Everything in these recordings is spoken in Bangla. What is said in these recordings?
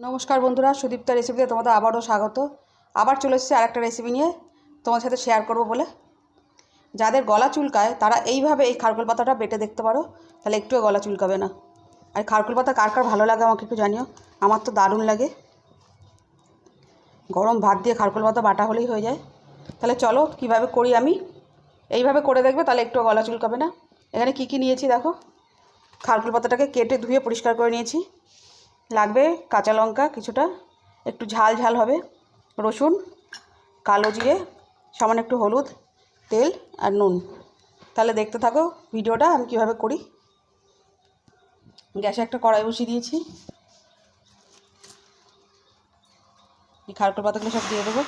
নমস্কার বন্ধুরা সুদীপ্তা রেসিপিতে তোমাদের আবারও স্বাগত। আবার চলে এসেছি আর একটা রেসিপি নিয়ে তোমার সাথে শেয়ার করব বলে। যাদের গলা চুলকায়, তারা এইভাবে এই খারকুল পাতাটা বেটে দেখতে পারো। তাহলে একটুও গলা চুলকাবে না। আর খারকুল পাতা কার কার ভালো লাগে আমাকে একটু জানিও। আমার তো দারুণ লাগে। গরম ভাত দিয়ে খারকুল পাতা বাটা হলেই হয়ে যায়। তাহলে চলো কীভাবে করি আমি? এইভাবে করে দেখবে, তাহলে একটু গলা চুলকাবে না। এখানে কি কি নিয়েছি দেখো? খারকুল পাতাটাকে কেটে ধুয়ে পরিষ্কার করে নিয়েছি। লাগবে, কাঁচা লঙ্কা কিছুটা, একটু ঝাল ঝাল হবে, রসুন, কালো জিরে, সামান্য একটু হলুদ, তেল আর নুন। তাহলে দেখতে থাকো ভিডিওটা, আমি কীভাবে করি। গ্যাসে একটা কড়াই বসিয়ে দিয়েছি। এই পাতাগুলো সব দিয়ে দেবো।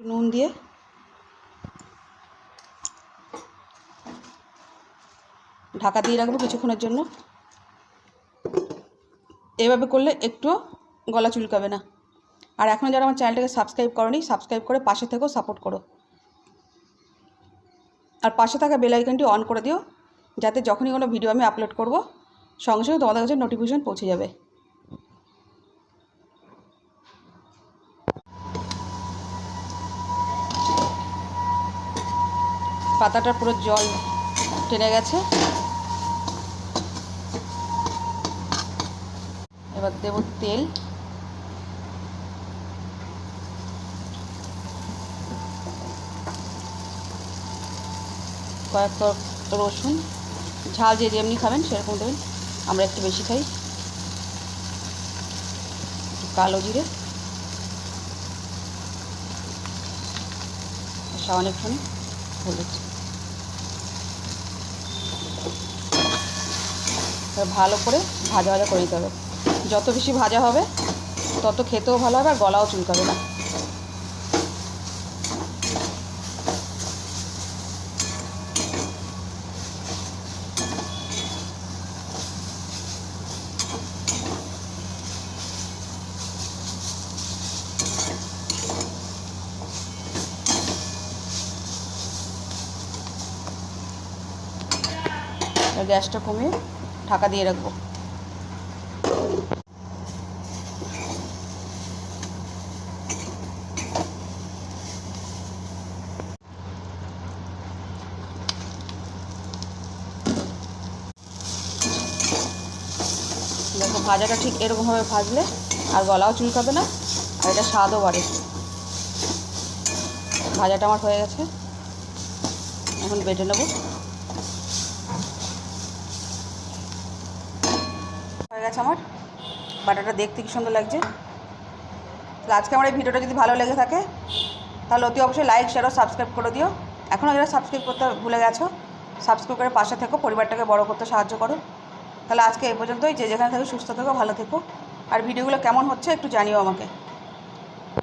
নুন দিয়ে। ঢাকা দিয়ে রাখব কিছুক্ষণের জন্য। এভাবে করলে একটু গলা চুলকাবে না। আর এখন যারা আমার চ্যানেলটাকে সাবস্ক্রাইব করনি, সাবস্ক্রাইব করে পাশে থেকেও সাপোর্ট করো। আর পাশে থাকা বেল আইকনটি অন করে দিও, যাতে যখনই কোনো ভিডিও আমি আপলোড করব, সঙ্গে সঙ্গে তোমাদের কাছে নোটিফিকেশন পৌঁছে যাবে। পাতাটা পুরো জল টেনে গেছে। এবার দেব তেল। কয়েক রসুন। ঝাল যে যেমনি খাবেন, সেরকম দেবেন। আমরা একটু বেশি খাই। কালো জিরে। সামান্য একটুখানি হলুদ। ভালো করে ভাজা ভাজা করে নিতে হবে। যত বেশি ভাজা হবে, তত খেতেও ভালো হবে আর গলাও চুলকাবে না। গ্যাসটা কমিয়ে ঢাকা দিয়ে রাখব। দেখো ভাজাটা ঠিক এরকমভাবে ভাজলে আর গলাও চুলকাবে না, আর এটা স্বাদও বাড়ে। ভাজাটা আমার হয়ে গেছে। এখন বেটে নেব হয়ে গেছে আমার। বাটাটা দেখতে কি সুন্দর লাগছে। তো আজকে আমার এই ভিডিওটা যদি ভালো লেগে থাকে, তাহলে অতি অবশ্যই লাইক শেয়ার ও সাবস্ক্রাইব করে দিও। এখনও যারা সাবস্ক্রাইব করতে ভুলে গেছো সাবস্ক্রাইব করে পাশে থেকো, পরিবারটাকে বড় করতে সাহায্য করো। তাহলে আজকে এই পর্যন্তই। যে যেখানে থাকো, সুস্থ থেকো, ভালো থেকো। আর ভিডিওগুলো কেমন হচ্ছে একটু জানিও আমাকে।